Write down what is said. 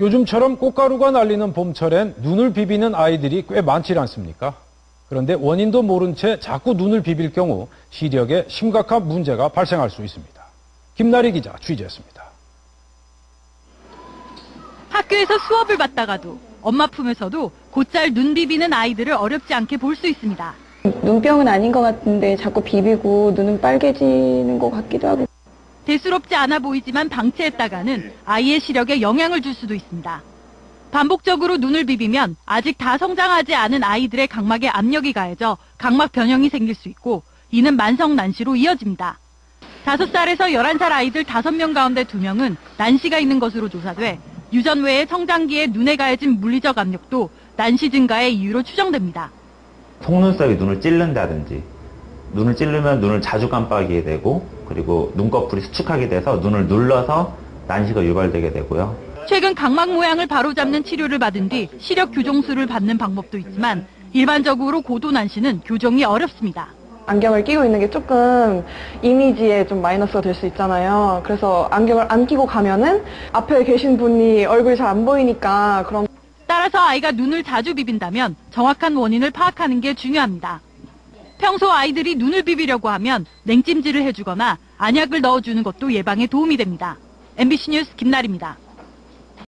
요즘처럼 꽃가루가 날리는 봄철엔 눈을 비비는 아이들이 꽤 많지 않습니까? 그런데 원인도 모른 채 자꾸 눈을 비빌 경우 시력에 심각한 문제가 발생할 수 있습니다. 김나리 기자 취재했습니다. 학교에서 수업을 받다가도 엄마 품에서도 곧잘 눈 비비는 아이들을 어렵지 않게 볼 수 있습니다. 눈병은 아닌 것 같은데 자꾸 비비고 눈은 빨개지는 것 같기도 하고 대수롭지 않아 보이지만 방치했다가는 아이의 시력에 영향을 줄 수도 있습니다. 반복적으로 눈을 비비면 아직 다 성장하지 않은 아이들의 각막에 압력이 가해져 각막 변형이 생길 수 있고 이는 만성 난시로 이어집니다. 5살에서 11살 아이들 5명 가운데 2명은 난시가 있는 것으로 조사돼 유전 외에 성장기에 눈에 가해진 물리적 압력도 난시 증가의 이유로 추정됩니다. 속눈썹이 눈을 찔른다든지 눈을 찌르면 눈을 자주 깜빡이게 되고 그리고 눈꺼풀이 수축하게 돼서 눈을 눌러서 난시가 유발되게 되고요. 최근 각막 모양을 바로잡는 치료를 받은 뒤 시력 교정술을 받는 방법도 있지만 일반적으로 고도 난시는 교정이 어렵습니다. 안경을 끼고 있는 게 조금 이미지에 좀 마이너스가 될 수 있잖아요. 그래서 안경을 안 끼고 가면은 앞에 계신 분이 얼굴이 잘 안 보이니까 그런 따라서 아이가 눈을 자주 비빈다면 정확한 원인을 파악하는 게 중요합니다. 평소 아이들이 눈을 비비려고 하면 냉찜질을 해주거나 안약을 넣어주는 것도 예방에 도움이 됩니다. MBC 뉴스 김나리입니다.